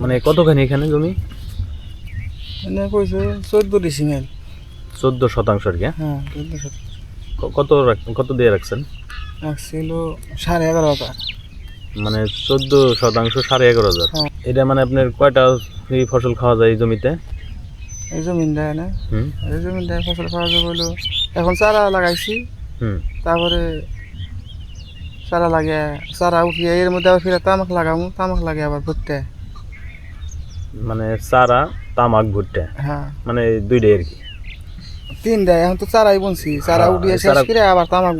মানে কতখানি এখানে জমি? এনে কইছে চোদ্দ ডিসিমেল চোদ্দ শতাংশ আর কি হ্যাঁ? হ্যাঁ চোদ্দ শতাংশ। কত কত দিয়ে রাখছেন? রাখছিল সাড়ে এগারো হাজার। মানে চোদ্দ শতাংশ সাড়ে এগারো হাজার। হ্যাঁ। এটা মানে আপনার কয়টা এই ফসল খাওয়া যায় এই জমিতে? এই জমিন দেয় না। হুম? এই দেয় ফসল খাওয়া যাবে বলল এখন চারা লাগাইছি। হুম। তারপরে চারা লাগে চারা উঠিয়ে এর মধ্যে আবার ফিরে তামাক লাগাবো তামাক লাগে আবার ভুট্টে। মানে চারা তামাক ভুট্টা। হ্যাঁ। মানে দুইটাই আর কি। তিনটাই এখন তো চারাই বুনছি। চারা হ্যাঁ, উঠিয়ে শেষ করে আবার তামাক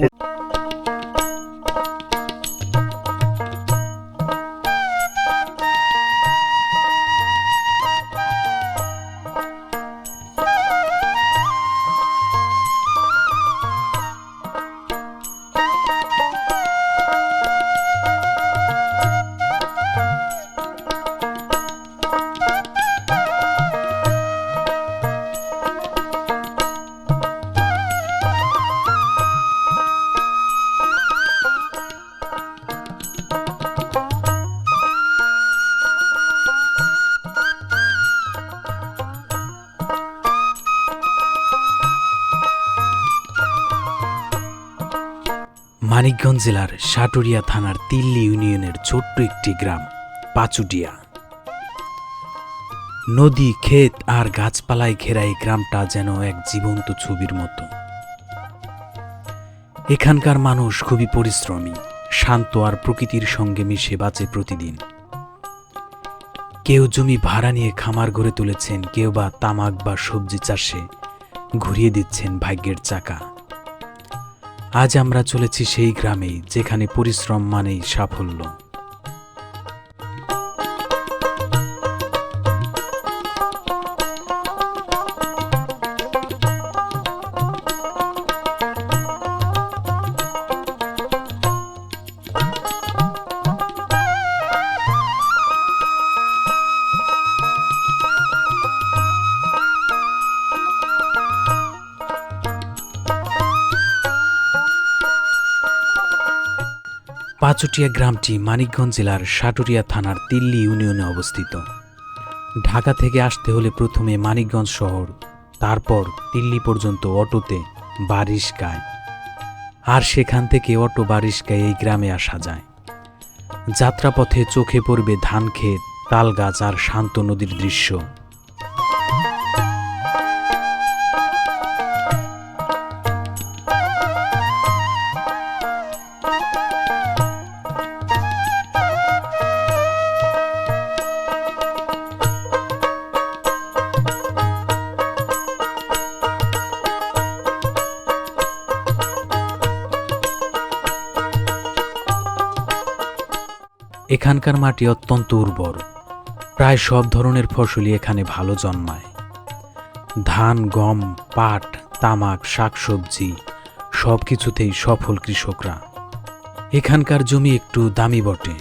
মানিকগঞ্জ জেলার সাটুরিয়া থানার তিল্লি ইউনিয়নের ছোট্ট একটি গ্রাম, পাচুটিয়া। নদী, ক্ষেত আর গাছপালায় ঘেরা এই গ্রামটা যেন এক জীবন্ত ছবির মতো। এখানকার মানুষ খুবই পরিশ্রমী, শান্ত আর প্রকৃতির সঙ্গে মিশে বাঁচে প্রতিদিন। কেউ জমি ভাড়া নিয়ে খামার গড়ে তুলেছেন, কেউ বা তামাক বা সবজি চাষে ঘুরিয়ে দিচ্ছেন ভাগ্যের চাকা। আজ আমরা চলেছি সেই গ্রামে যেখানে পরিশ্রম মানেই সাফল্য। পাচুটিয়া গ্রামটি মানিকগঞ্জ জেলার সাটুরিয়া থানার তিল্লি ইউনিয়নে অবস্থিত। ঢাকা থেকে আসতে হলে প্রথমে মানিকগঞ্জ শহর, তারপর তিল্লি পর্যন্ত অটোতে বারিশকায় আর সেখান থেকে অটো বারিশকায় এই গ্রামে আসা যায়। যাত্রাপথে চোখে পড়বে ধান ক্ষেত তাল গাছ আর শান্ত নদীর দৃশ্য। এখানকার মাটি অত্যন্ত উর্বর। প্রায় সব ধরনের ফসলই এখানে ভালো জন্মায়। ধান, গম, পাট, তামাক, শাকসবজি সব কিছুতেই সফল কৃষকরা। এখানকার জমি একটু দামি বটে,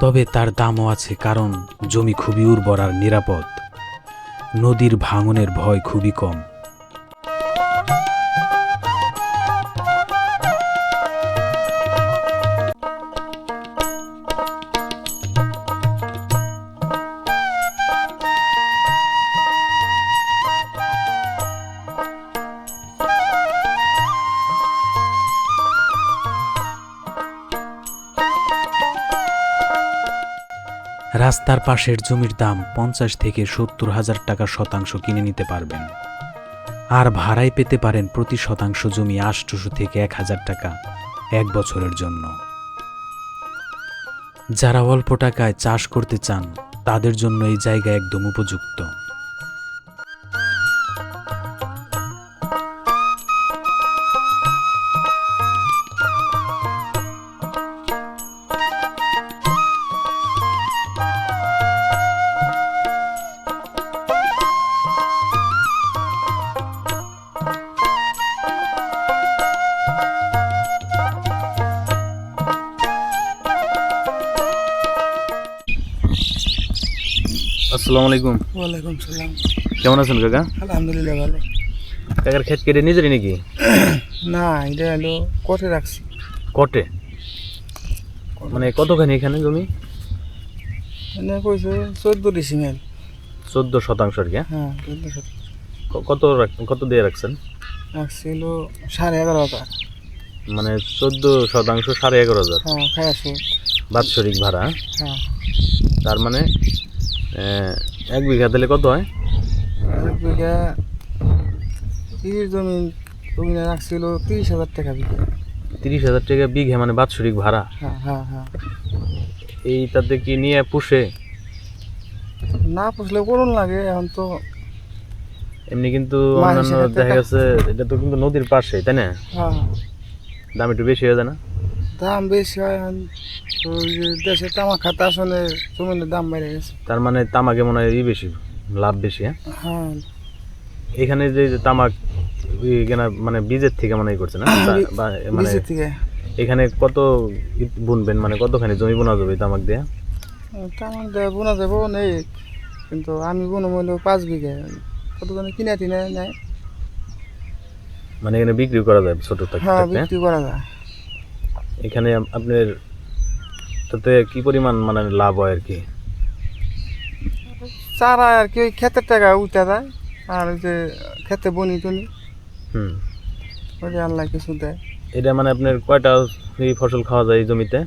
তবে তার দামও আছে কারণ জমি খুবই উর্বর আর নিরাপদ। নদীর ভাঙনের ভয় খুবই কম। রাস্তার পাশের জমির দাম পঞ্চাশ থেকে সত্তর হাজার টাকা শতাংশ কিনে নিতে পারবেন। আর ভাড়ায় পেতে পারেন প্রতি শতাংশ জমি আটশোশো থেকে এক হাজার টাকা এক বছরের জন্য। যারা অল্প টাকায় চাষ করতে চান, তাদের জন্য এই জায়গা একদম উপযুক্ত। আসসালামু আলাইকুম। ওয়ালাইকুম সালাম। কেমন আছেন কাকা? আলহামদুলিল্লাহ ভালো। কাকার ক্ষেত কেটে নিজেরই নাকি? না এটা হলো কোটে রাখছি। কটে? মানে কতখানি এখানে জমি? কইছে চোদ্দ ডিসিমেল চোদ্দ শতাংশ আর কি হ্যাঁ? হ্যাঁ চোদ্দ কত রাখ- কত দিয়ে রাখছেন? রাখছিল সাড়ে এগারো হাজার। মানে চোদ্দ শতাংশ সাড়ে এগারো হাজার। হ্যাঁ বাৎসরিক ভাড়া হ্যাঁ? তার মানে এক বিঘা দিলে কত হয়? এক বিঘা তিরিশ জমি জমিনে রাখছিল তিরিশ হাজার টাকা বিঘা। তিরিশ হাজার টাকা বিঘা মানে বাৎসরিক ভাড়া? হ্যাঁ হ্যাঁ হ্যাঁ। এইটাতে কি নিয়ে পুষে? না পুষলে করুন লাগে এখন তো এমনি কিন্তু অন্যান্য দেখা গেছে এটা তো কিন্তু নদীর পাশে তাই না? হ্যাঁ। দাম একটু বেশি হয়ে যায় না? দাম বেশি হয় ওই যে দেশে তামাক খাতে আসলে জমিনের দাম বেড়ে গেছে। তার মানে তামাকে মনে হয় ই বেশি লাভ বেশি হ্যাঁ? হ্যাঁ। এখানে যে যে তামাক মানে বীজের থেকে মনে হয় করছে না? বা মানে থেকে। এখানে কত ই বুনবেন? মানে কতখানি জমি বোনা যাবে তামাক দিয়ে? তামাক দেয় বোনা যাব অনেক কিন্তু আমি বোনো মূল্য পাঁচ বিঘা। কতজনে কিনে টিনে নেয় মানে এখানে বিক্রি করা যায় ছোট থাকতে হ্যাঁ থাকতে, হ্যাঁ? বিক্রি করা যায়। এখানে আপনার তাতে কি পরিমাণ মানে লাভ হয় আর কি? চারা আর কি ওই ক্ষেতের টাকা উঠে যায় আর ওই যে খেতে বনি টনি। হুম। ওই যে আল্লাহ কিছু দেয়। এটা মানে আপনার কয়টা এই ফসল খাওয়া যায় এই জমিতে?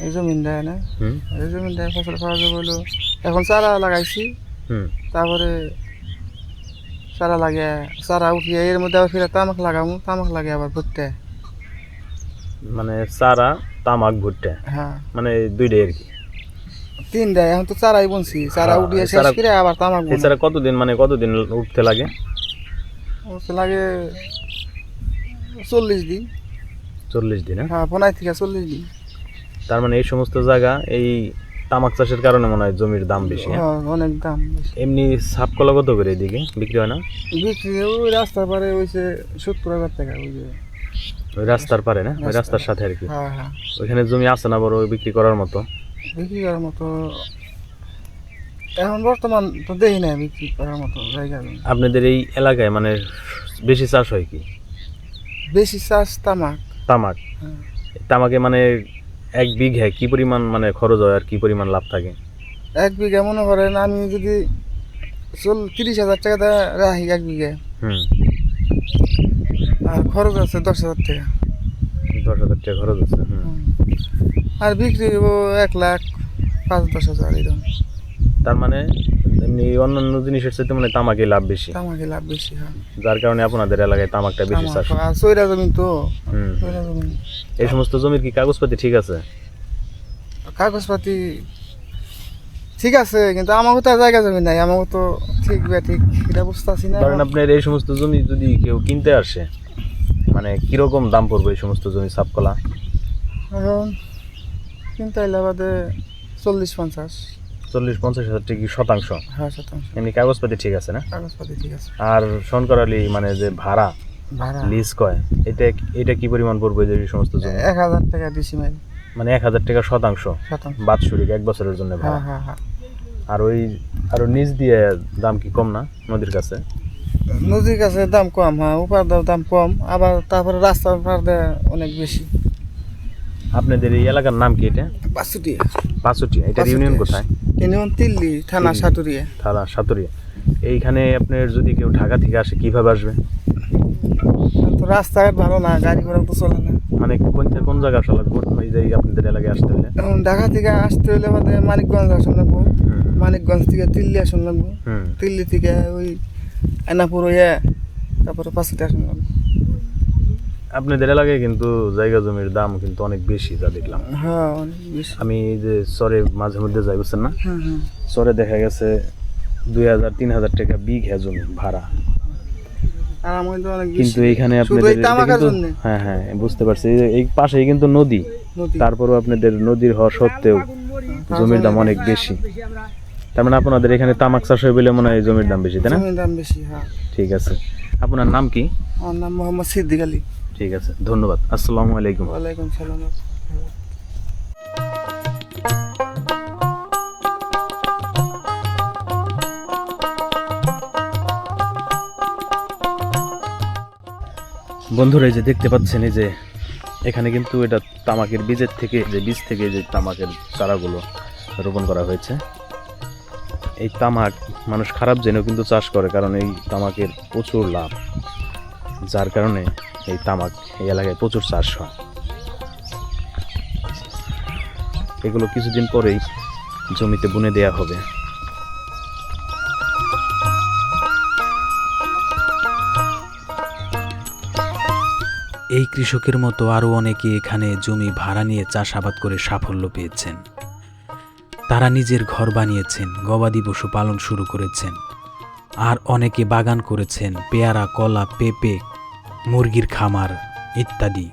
এই জমিন দেয় না। হুম। এই জমিন দেয় ফসল খাওয়া যাবে বলো। এখন চারা লাগাইছি। হুম। তারপরে চারা লাগে চারা উঠিয়ে এর মধ্যে আবার ফিরে তামাক লাগামু তামাক লাগে আবার ভুট্টে। মানে চারা তামাক ভুট্টা। হ্যাঁ। মানে দুইটাই আর কি। তিন দেয় এখন তো চারাই বুনছি। চারা হ্যাঁ, উঠিয়ে শেষ করে আবার তামাক বুনে এছাড়া কতদিন মানে কতদিন উঠতে লাগে? ওতে লাগে চল্লিশ দিন। চল্লিশ দিন হ্যাঁ? হ্যাঁ পনেরো থেকে চল্লিশ দিন। তার মানে এই সমস্ত জায়গা এই তামাক চাষের কারণে মনে হয় জমির দাম বেশি হ্যাঁ? হ্যাঁ, অনেক দাম এমনি সাপ কলা কত করে এদিকে? বিক্রি হয় না? বিক্রি ওই রাস্তার পারে হয়েছে সত্তর হাজার টাকা ওই যে ওই রাস্তার পারে না? ওই রাস্তার সাথে আর কি। হ্যাঁ হ্যাঁ। ওইখানে জমি আছে না বড় বিক্রি করার মতো? বিক্রি করার মতো এখন বর্তমান তো দেখি না বিক্রি করার মতো জায়গা। আপনাদের এই এলাকায় মানে বেশি চাষ হয় কি? বেশি চাষ তামাক। তামাক? হ্যাঁ। তামাকে মানে এক বিঘায় কি পরিমাণ মানে খরচ হয় আর কি পরিমাণ লাভ থাকে? এক বিঘা মনে করেন আমি যদি চল তিরিশ হাজার টাকা রাখি এক বিঘা। হুম। আর খরচ আছে দশ হাজার টাকা। দশ হাজার টাকা খরচ আছে। আর বিক্রি হব এক লাখ পাঁচ দশ হাজার এরকম। তার মানে এমনি অন্যান্য জিনিসের সাথে মানে তামাকে লাভ বেশি। তামাকে লাভ বেশি হয়। যার কারণে আপনাদের এলাকায় তামাকটা বেশি চাষ। আর চৈরা জমিন তো। এই সমস্ত জমির কি কাগজপাতি ঠিক আছে? কাগজপাতি ঠিক আছে কিন্তু আমাকে তো জায়গা জমি নাই। আমাকে তো ঠিক বা ঠিক এটা বুঝতে পারছি না। ধরেন আপনার এই সমস্ত জমি যদি কেউ কিনতে আসে মানে কীরকম দাম পড়বে এই সমস্ত জমি সাপকলা? এখন চল্লিশ পঞ্চাশ। চল্লিশ পঞ্চাশ হাজার টাকা শতাংশ। হ্যাঁ শতাংশ। এমনি কাগজপাতি ঠিক আছে না? কাগজপাতি ঠিক আছে। আর সনকরালি মানে যে ভাড়া ভাড়া। লিজ কয় এটা এটা কি পরিমাণ পড়বে যে এই সমস্ত জমি? এক হাজার টাকা মানে এক হাজার টাকা শতাংশ। শতাংশ। বাৎসরিক এক বছরের জন্য হ্যাঁ ভাড়া। হ্যাঁ হ্যাঁ আর ওই আরও নিচ দিয়ে দাম কি কম না নদীর কাছে? নদীর কাছে দাম কম হ্যাঁ উপার দাম দাম কম আবার তারপরে রাস্তার দিয়ে অনেক বেশি। আপনাদের এই এলাকার নাম কি এটা? বাসুটি পাঁচটি এটার ইউনিয়ন কোথায়? ইউনিয়ন তিল্লি থানা সাতুরিয়া। থানা সাতুরিয়া। এইখানে আপনার যদি কেউ ঢাকা থেকে আসে কীভাবে আসবে? তো রাস্তাঘাট ভালো না গাড়ি ঘোড়া তো চলে না। মানে কোন কোন জায়গা আসা লাগবে এই যে আপনাদের এলাকায় আসতে হলে? ঢাকা থেকে আসতে হলে বাদে মানিকগঞ্জ আসন লাগবো। মানিকগঞ্জ থেকে দিল্লি আসন লাগবো। হুম। দিল্লি থেকে ওই এনাপুর হইয়া তারপরে আসন লাগবো আপনাদের এলাকায় কিন্তু জায়গা জমির দাম কিন্তু অনেক বেশি যা দেখলাম। হ্যাঁ অনেক বেশি। আমি এই যে চরে মাঝে মধ্যে যাই বুঝছেন না? হুম হুম চরে দেখা গেছে দুই হাজার তিন হাজার টাকা বিঘা জমি ভাড়া। কিন্তু এইখানে আপনাদের? হ্যাঁ হ্যাঁ বুঝতে পারছি। এই পাশেই কিন্তু নদী। নদী। তারপরেও আপনাদের নদীর হওয়া সত্ত্বেও জমির দাম অনেক বেশি। তার মানে আপনাদের এখানে তামাক চাষ হয় বলে মনে হয় জমির দাম বেশি তাই না? জমির দাম বেশি হ্যাঁ। ঠিক আছে। আপনার নাম কি? আমার নাম মোহাম্মদ সিদ্দিক আলী। ঠিক আছে ধন্যবাদ। আসসালামু আলাইকুম। ওয়ালাইকুম সালাম। বন্ধুরা এই যে দেখতে পাচ্ছেন এই যে এখানে কিন্তু এটা তামাকের বীজের থেকে যে বীজ থেকে যে তামাকের চারাগুলো রোপণ করা হয়েছে। এই তামাক মানুষ খারাপ জেনেও কিন্তু চাষ করে, কারণ এই তামাকের প্রচুর লাভ। যার কারণে এই তামাক এই এলাকায় প্রচুর চাষ হয়। এগুলো কিছুদিন পরেই জমিতে বুনে দেয়া হবে। এই কৃষকের মতো আরও অনেকে এখানে জমি ভাড়া নিয়ে চাষাবাদ করে সাফল্য পেয়েছেন। তারা নিজের ঘর বানিয়েছেন, গবাদি পশু পালন শুরু করেছেন। আর অনেকে বাগান করেছেন, পেয়ারা, কলা, পেঁপে, মুরগির খামার ইত্যাদি।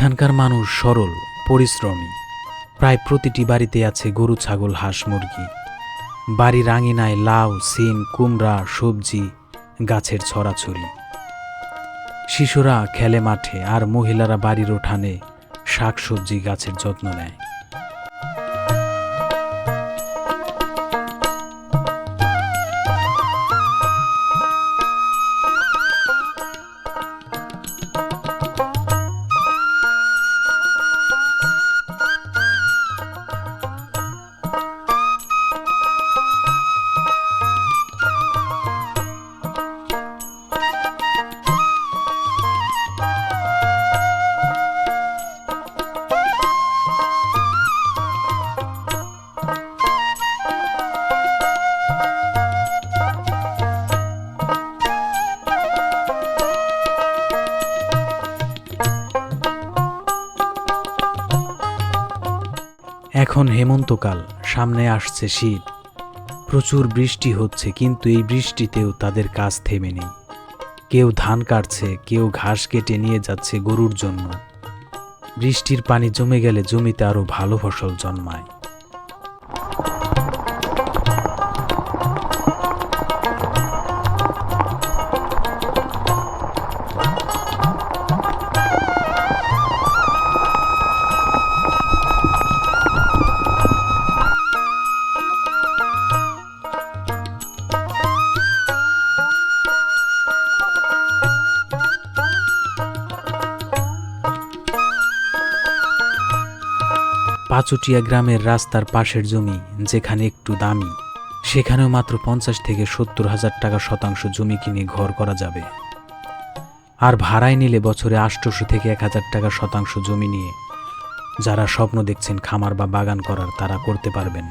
এখানকার মানুষ সরল, পরিশ্রমী। প্রায় প্রতিটি বাড়িতে আছে গরু, ছাগল, হাঁস, মুরগি। বাড়ির আঙিনায় লাউ, সিম, কুমড়া, সবজি, গাছের ছড়াছড়ি। শিশুরা খেলে মাঠে আর মহিলারা বাড়ির উঠানে শাকসবজি গাছের যত্ন নেয়। হেমন্তকাল, সামনে আসছে শীত। প্রচুর বৃষ্টি হচ্ছে, কিন্তু এই বৃষ্টিতেও তাদের কাজ থেমে নেই। কেউ ধান কাটছে, কেউ ঘাস কেটে নিয়ে যাচ্ছে গরুর জন্য। বৃষ্টির পানি জমে গেলে জমিতে আরও ভালো ফসল জন্মায়। পাচুটিয়া গ্রামের রাস্তার পাশের জমি, যেখানে একটু দামি। সেখানেও মাত্র পঞ্চাশ থেকে সত্তর হাজার টাকা শতাংশ জমি কিনে ঘর করা যাবে। আর ভাড়ায় নিলে বছরে আষ্টশো থেকে এক হাজার টাকা শতাংশ জমি নিয়ে, যারা স্বপ্ন দেখছেন খামার বা বাগান করার, তারা করতে পারবেন।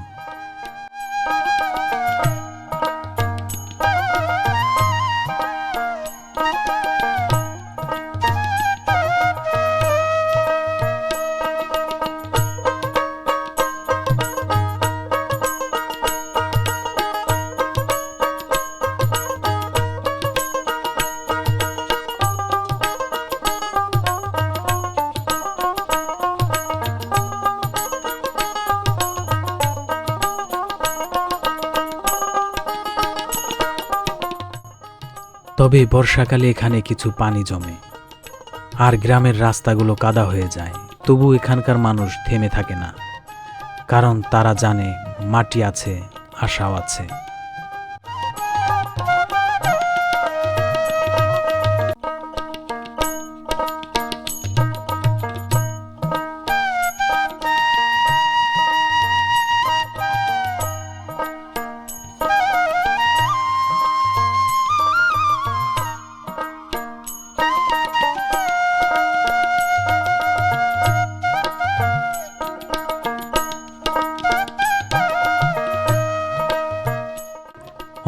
তবে বর্ষাকালে এখানে কিছু পানি জমে। আর গ্রামের রাস্তাগুলো কাদা হয়ে যায়, তবু এখানকার মানুষ থেমে থাকে না। কারণ তারা জানে মাটি আছে, আশাও আছে।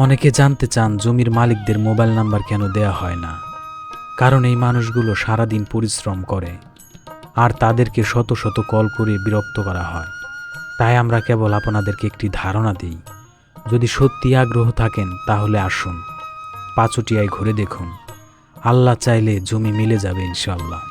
অনেকে জানতে চান জমির মালিকদের মোবাইল নাম্বার কেন দেয়া হয় না। কারণ এই মানুষগুলো সারাদিন পরিশ্রম করে, আর তাদেরকে শত শত কল করে বিরক্ত করা হয়। তাই আমরা কেবল আপনাদেরকে একটি ধারণা দিই, যদি সত্যি আগ্রহ থাকেন তাহলে আসুন, পাঁচুটিয়ায় ঘুরে দেখুন। আল্লাহ চাইলে জমি মিলে যাবে ইনশাল্লাহ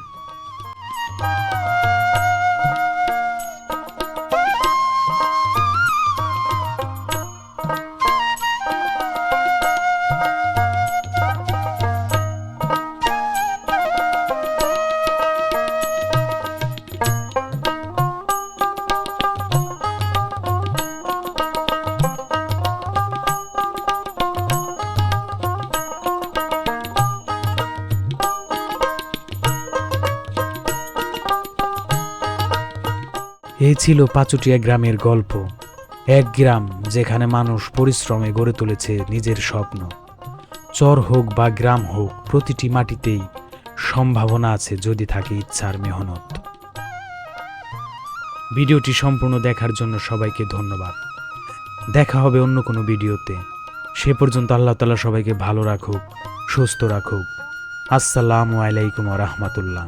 এই ছিল পাচুটিয়া গ্রামের গল্প, এক গ্রাম যেখানে মানুষ পরিশ্রমে গড়ে তুলেছে নিজের স্বপ্ন। চর হোক বা গ্রাম হোক, প্রতিটি মাটিতেই সম্ভাবনা আছে যদি থাকে ইচ্ছার মেহনত। ভিডিওটি সম্পূর্ণ দেখার জন্য সবাইকে ধন্যবাদ। দেখা হবে অন্য কোনো ভিডিওতে। সে পর্যন্ত আল্লাহ তালা সবাইকে ভালো রাখুক, সুস্থ রাখুক। আসসালামু আলাইকুম রহমতুল্লাহ।